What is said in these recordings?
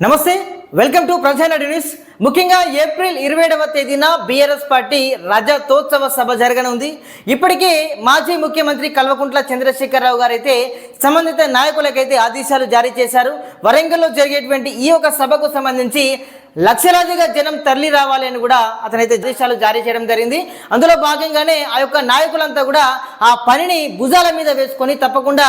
నమస్తే welcome to Prajanadu news ముఖ్యంగా April ఇరవై ఏడవ తేదీన బీఆర్ఎస్ పార్టీ రజతోత్సవ సభ జరగనుంది. ఇప్పటికే మాజీ ముఖ్యమంత్రి కల్వకుంట్ల చంద్రశేఖరరావు గారు అయితే సంబంధిత నాయకులకైతే ఆదేశాలు జారీ చేశారు. వరంగల్లో జరిగేటువంటి ఈ యొక్క సభకు సంబంధించి లక్షలాదిగా జనం తరలి రావాలి అని కూడా అతనైతే ఆదేశాలు జారీ చేయడం జరిగింది. అందులో భాగంగానే ఆ యొక్క నాయకులంతా కూడా ఆ పనిని భుజాల మీద వేసుకొని తప్పకుండా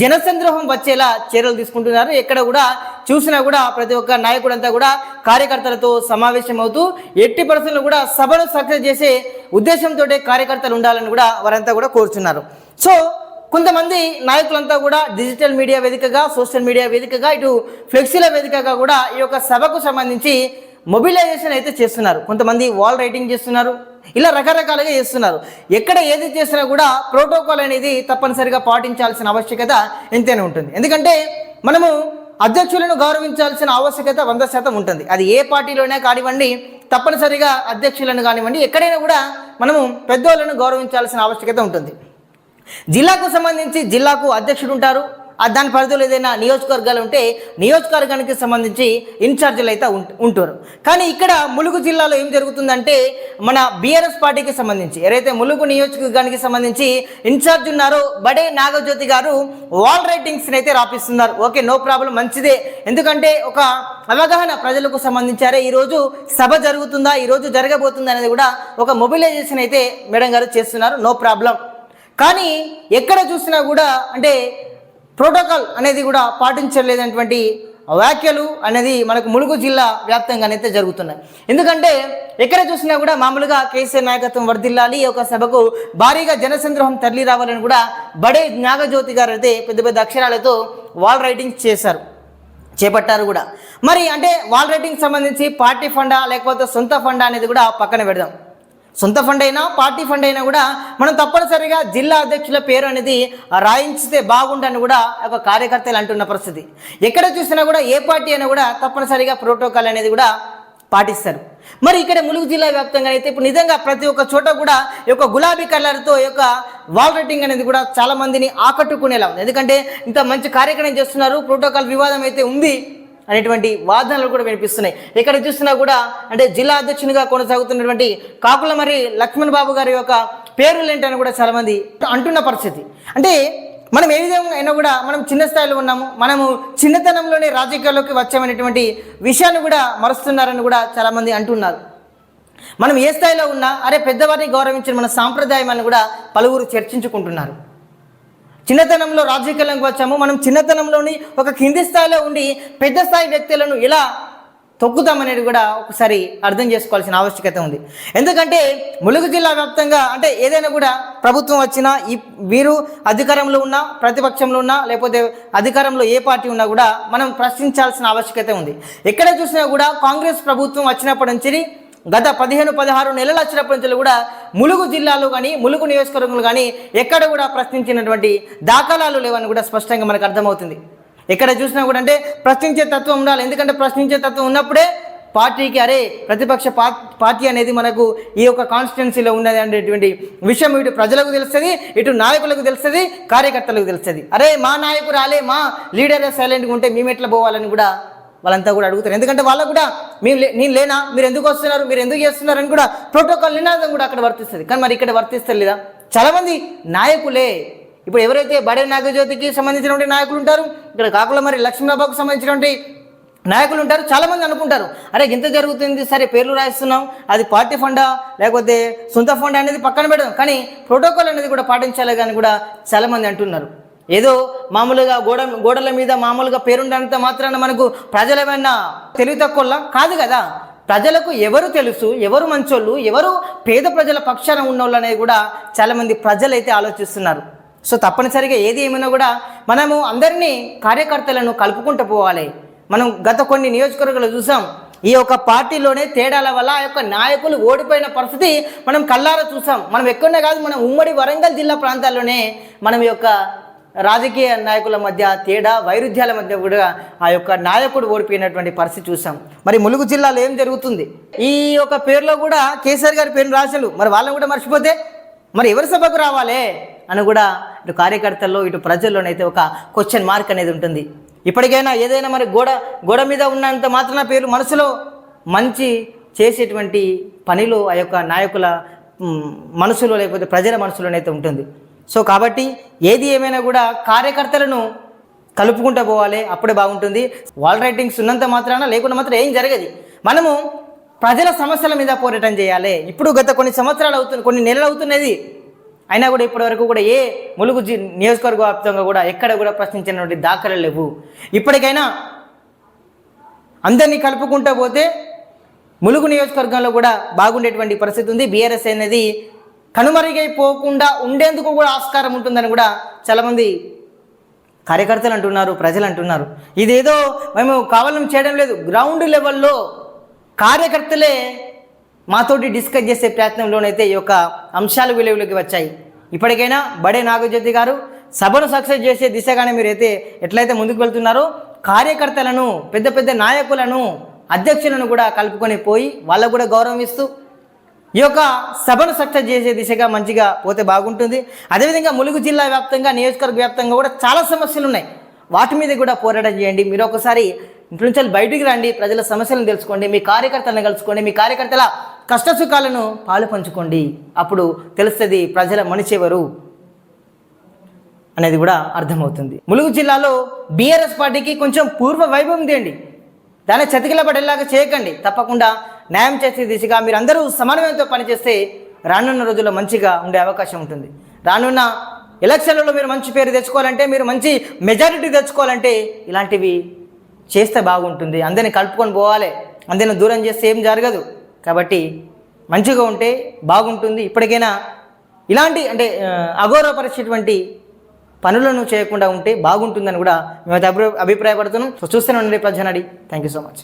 జనసంద్రోహం వచ్చేలా చర్యలు తీసుకుంటున్నారు. ఎక్కడ కూడా చూసినా కూడా ప్రతి ఒక్క నాయకుడంతా కూడా కార్యకర్తలతో సమావేశం అవుతూ ఎట్టి పరిస్థితుల్లో కూడా సభను సక్సెస్ చేసే ఉద్దేశంతో కార్యకర్తలు ఉండాలని కూడా వారంతా కూడా కోరుచున్నారు. సో కొంతమంది నాయకులంతా కూడా డిజిటల్ మీడియా వేదికగా సోషల్ మీడియా వేదికగా ఇటు ఫ్లెక్సీల వేదికగా కూడా ఈ యొక్క సభకు సంబంధించి మొబిలైజేషన్ అయితే చేస్తున్నారు. కొంతమంది వాల్ రైటింగ్ చేస్తున్నారు. ఇలా రకరకాలుగా చేస్తున్నారు. ఎక్కడ ఏది చేసినా కూడా ప్రోటోకాల్ అనేది తప్పనిసరిగా పాటించాల్సిన ఆవశ్యకత ఎంతైనా ఉంటుంది. ఎందుకంటే మనము అధ్యక్షులను గౌరవించాల్సిన ఆవశ్యకత వంద శాతం ఉంటుంది. అది ఏ పార్టీలోనే కానివ్వండి తప్పనిసరిగా అధ్యక్షులను కానివ్వండి ఎక్కడైనా కూడా మనము పెద్దోళ్ళను గౌరవించాల్సిన ఆవశ్యకత ఉంటుంది. జిల్లాకు సంబంధించి జిల్లాకు అధ్యక్షుడు ఉంటారు. దాని పరిధిలో ఏదైనా నియోజకవర్గాలు ఉంటే నియోజకవర్గానికి సంబంధించి ఇన్ఛార్జీలు అయితే ఉంటారు. కానీ ఇక్కడ ములుగు జిల్లాలో ఏం జరుగుతుందంటే మన బీఆర్ఎస్ పార్టీకి సంబంధించి ఏదైతే ములుగు నియోజకవర్గానికి సంబంధించి ఇన్ఛార్జ్ ఉన్నారో బడే నాగజ్యోతి గారు వాల్ రైటింగ్స్ని అయితే రాపిస్తున్నారు. ఓకే నో ప్రాబ్లం మంచిదే. ఎందుకంటే ఒక అవగాహన ప్రజలకు సంబంధించారే ఈరోజు సభ జరుగుతుందా ఈరోజు జరగబోతుందా అనేది కూడా ఒక మొబిలైజేషన్ అయితే మేడం గారు చేస్తున్నారు. No problem. కానీ ఎక్కడ చూసినా కూడా అంటే ప్రోటోకాల్ అనేది కూడా పాటించలేనటువంటి వ్యాఖ్యలు అనేది మనకు ములుగు జిల్లా వ్యాప్తంగానైతే జరుగుతున్నాయి. ఎందుకంటే ఎక్కడ చూసినా కూడా మామూలుగా కేసీఆర్ నాయకత్వం వర్ధిల్లాలి ఈ యొక్క సభకు భారీగా జనసంద్రోహం తరలి రావాలని కూడా బడే నాగజ్యోతి గారు అయితే పెద్ద పెద్ద అక్షరాలతో వాల్ రైటింగ్ చేశారు చేపట్టారు కూడా. మరి అంటే వాల్ రైటింగ్ సంబంధించి పార్టీ ఫండా లేకపోతే సొంత ఫండా అనేది కూడా పక్కన పెడదాం. సొంత ఫండ్ అయినా పార్టీ ఫండ్ అయినా కూడా మనం తప్పనిసరిగా జిల్లా అధ్యక్షుల పేరు అనేది రాయించితే బాగుండని కూడా ఒక కార్యకర్తలు అంటున్న పరిస్థితి. ఎక్కడ చూసినా కూడా ఏ పార్టీ అయినా కూడా తప్పనిసరిగా ప్రోటోకాల్ అనేది కూడా పాటిస్తారు. మరి ఇక్కడ ములుగు జిల్లా వ్యాప్తంగా అయితే ఇప్పుడు నిజంగా ప్రతి ఒక్క చోట కూడా ఈ యొక్క గులాబీ కలర్తో ఈ యొక్క వాల్ రైటింగ్ అనేది కూడా చాలా మందిని ఆకట్టుకునేలా ఉంది. ఎందుకంటే ఇంత మంచి కార్యక్రమం చేస్తున్నారు ప్రోటోకాల్ వివాదం అయితే ఉంది. అనేటువంటి వాదనలు కూడా వినిపిస్తున్నాయి. ఇక్కడ చూసినా కూడా అంటే జిల్లా అధ్యక్షునిగా కొనసాగుతున్నటువంటి కాకుల మరి లక్ష్మణ్ బాబు గారి యొక్క పేర్లు ఏంటని కూడా చాలామంది అంటున్న పరిస్థితి. అంటే మనం ఏ విధంగా అయినా కూడా మనం చిన్న స్థాయిలో ఉన్నాము మనము చిన్నతనంలోనే రాజకీయాల్లోకి వచ్చామనేటువంటి విషయాన్ని కూడా మరుస్తున్నారని కూడా చాలామంది అంటున్నారు. మనం ఏ స్థాయిలో ఉన్నా అరే పెద్దవారిని గౌరవించిన మన సాంప్రదాయం అని కూడా పలువురు చర్చించుకుంటున్నారు. చిన్నతనంలో రాజకీయాలకు వచ్చాము. మనం చిన్నతనంలోని ఒక కింది స్థాయిలో ఉండి పెద్ద స్థాయి వ్యక్తులను ఎలా తొక్కుతామనేది కూడా ఒకసారి అర్థం చేసుకోవాల్సిన ఆవశ్యకత ఉంది. ఎందుకంటే ములుగు జిల్లా వ్యాప్తంగా అంటే ఏదైనా కూడా ప్రభుత్వం వచ్చినా ఈ వీరు అధికారంలో ఉన్నా ప్రతిపక్షంలో ఉన్నా లేకపోతే అధికారంలో ఏ పార్టీ ఉన్నా కూడా మనం ప్రశ్నించాల్సిన ఆవశ్యకత ఉంది. ఎక్కడ చూసినా కూడా కాంగ్రెస్ ప్రభుత్వం వచ్చినప్పటి నుంచి గత పదిహేను పదహారు నెలలు వచ్చినప్పటి నుంచి కూడా ములుగు జిల్లాలో కానీ ములుగు నియోజకవర్గంలో కానీ ఎక్కడ కూడా ప్రశ్నించినటువంటి దాఖలాలు లేవని కూడా స్పష్టంగా మనకు అర్థమవుతుంది. ఎక్కడ చూసినా కూడా అంటే ప్రశ్నించే తత్వం ఉండాలి. ఎందుకంటే ప్రశ్నించే తత్వం ఉన్నప్పుడే పార్టీకి అరే ప్రతిపక్ష పార్టీ అనేది మనకు ఈ యొక్క కాన్స్టిట్యున్సీలో ఉన్నది అనేటువంటి విషయం ఇటు ప్రజలకు తెలుస్తుంది ఇటు నాయకులకు తెలుస్తుంది కార్యకర్తలకు తెలుస్తుంది. అరే మా నాయకురాలే మా లీడర్ సైలెంట్గా ఉంటే మేము ఎట్లా పోవాలని కూడా వాళ్ళంతా కూడా అడుగుతారు. ఎందుకంటే వాళ్ళకు కూడా మేము లే- నేను లేనా? మీరు ఎందుకు వస్తున్నారు? మీరు ఎందుకు చేస్తున్నారు? అని కూడా ప్రోటోకాల్ నినాదం కూడా అక్కడ వర్తిస్తుంది. కానీ మరి ఇక్కడ వర్తిస్తలేదా చాలామంది నాయకులే. ఇప్పుడు ఎవరైతే బడే నాగజ్యోతికి సంబంధించినటువంటి నాయకులు ఉంటారు ఇక్కడ కాకుల మరి లక్ష్మీబాబుకు సంబంధించినటువంటి నాయకులు ఉంటారు చాలామంది అనుకుంటారు. అరే ఇంత జరుగుతుంది సరే పేర్లు రాయిస్తున్నాం అది పార్టీ ఫండా లేకపోతే సొంత ఫండా అనేది పక్కన పెడదాం కానీ ప్రోటోకాల్ అనేది కూడా పాటించాలి కానీ కూడా చాలామంది అంటున్నారు. ఏదో మామూలుగా గోడ గోడల మీద మామూలుగా పేరుండనంత మాత్రాన మనకు ప్రజలేమైనా తెలివి తక్కువ కాదు కదా. ప్రజలకు ఎవరు తెలుసు ఎవరు మంచోళ్ళు ఎవరు పేద ప్రజల పక్షాన ఉన్నోళ్ళు అనేది కూడా చాలామంది ప్రజలైతే ఆలోచిస్తున్నారు. సో తప్పనిసరిగా ఏది ఏమైనా కూడా మనము అందరినీ కార్యకర్తలను కలుపుకుంటూ పోవాలి. మనం గత కొన్ని నియోజకవర్గాలు చూసాం. ఈ యొక్క పార్టీలోనే తేడాల వల్ల ఆ యొక్క నాయకులు ఓడిపోయిన పరిస్థితి మనం కళ్ళారా చూసాం. మనం ఎక్కడనే కాదు మనం ఉమ్మడి వరంగల్ జిల్లా ప్రాంతాల్లోనే మనం ఈ యొక్క రాజకీయ నాయకుల మధ్య తేడా వైరుధ్యాల మధ్య కూడా ఆ యొక్క నాయకుడు ఓడిపోయినటువంటి పరిస్థితి చూసాం. మరి ములుగు జిల్లాలో ఏం జరుగుతుంది? ఈ యొక్క పేరులో కూడా కేసీఆర్ గారి పేరు రాశారు. మరి వాళ్ళని కూడా మర్చిపోతే? మరి ఎవరి సభకు రావాలి? అని కూడా ఇటు కార్యకర్తల్లో ఇటు ప్రజల్లోనైతే ఒక క్వశ్చన్ మార్క్ అనేది ఉంటుంది. ఇప్పటికైనా ఏదైనా మరి గోడ గోడ మీద ఉన్నంత మాత్రాన పేరు మనసులో మంచి చేసేటువంటి పనిలో ఆ యొక్క నాయకుల మనసులో లేకపోతే ప్రజల మనసులోనైతే ఉంటుంది. సో కాబట్టి ఏది ఏమైనా కూడా కార్యకర్తలను కలుపుకుంటూ పోవాలి అప్పుడే బాగుంటుంది. వాల్ రైటింగ్స్ ఉన్నంత మాత్రాన లేకుండా మాత్రం ఏం జరగదు. మనము ప్రజల సమస్యల మీద పోరాటం చేయాలి. ఇప్పుడు గత కొన్ని సంవత్సరాలు అవుతుంది కొన్ని నెలలు అవుతున్నది. అయినా కూడా ఇప్పటివరకు కూడా ఏ ములుగు జి నియోజకవర్గ వ్యాప్తంగా కూడా ఎక్కడ కూడా ప్రశ్నించినటువంటి దాఖలు లేవు. ఇప్పటికైనా అందరినీ కలుపుకుంటూ పోతే ములుగు నియోజకవర్గంలో కూడా బాగుండేటువంటి పరిస్థితి ఉంది. బీఆర్ఎస్ అనేది కనుమరుగైపోకుండా ఉండేందుకు కూడా ఆస్కారం ఉంటుందని కూడా చాలామంది కార్యకర్తలు అంటున్నారు ప్రజలు అంటున్నారు. ఇదేదో మేము కావాలని చేయడం లేదు. గ్రౌండ్ లెవెల్లో కార్యకర్తలే మాతోటి డిస్కస్ చేసే ప్రయత్నంలోనైతే ఈ యొక్క అంశాలు విలువలోకి వచ్చాయి. ఇప్పటికైనా బడే నాగజ్యోతి గారు సభను సక్సెస్ చేసే దిశగానే మీరైతే ఎట్లయితే ముందుకు వెళ్తున్నారో కార్యకర్తలను పెద్ద పెద్ద నాయకులను అధ్యక్షులను కూడా కలుపుకొని పోయి వాళ్ళకు కూడా గౌరవం ఇస్తూ ఈ యొక్క సభను సక్సెస్ చేసే దిశగా మంచిగా పోతే బాగుంటుంది. అదేవిధంగా ములుగు జిల్లా వ్యాప్తంగా నియోజకవర్గ వ్యాప్తంగా కూడా చాలా సమస్యలు ఉన్నాయి. వాటి మీద కూడా పోరాటం చేయండి. మీరు ఒకసారి ఇంటి నుంచి బయటికి రండి. ప్రజల సమస్యలను తెలుసుకోండి. మీ కార్యకర్తలను కలుసుకోండి. మీ కార్యకర్తల కష్టసుఖాలను పాలు పంచుకోండి. అప్పుడు తెలుస్తుంది ప్రజల మనిషి ఎవరు అనేది కూడా అర్థమవుతుంది. ములుగు జిల్లాలో బీఆర్ఎస్ పార్టీకి కొంచెం పూర్వ వైభవం తేండి దాన్ని చతికిల పడేలాగా చేయకండి. తప్పకుండా న్యాయం చేసే దిశగా మీరు అందరూ సమన్వయంతో పనిచేస్తే రానున్న రోజుల్లో మంచిగా ఉండే అవకాశం ఉంటుంది. రానున్న ఎలక్షన్లలో మీరు మంచి పేరు తెచ్చుకోవాలంటే మీరు మంచి మెజారిటీ తెచ్చుకోవాలంటే ఇలాంటివి చేస్తే బాగుంటుంది. అందరిని కలుపుకొని పోవాలి. అందరిని దూరం చేస్తే ఏం జరగదు. కాబట్టి మంచిగా ఉంటే బాగుంటుంది. ఇప్పటికైనా ఇలాంటి అంటే అఘోరపరిచేటువంటి పనులను చేయకుండా ఉంటే బాగుంటుందని కూడా మేము అభి అభిప్రాయపడుతున్నాం. సో చూస్తూనే ఉండండి ప్రజనడి. Thank you so much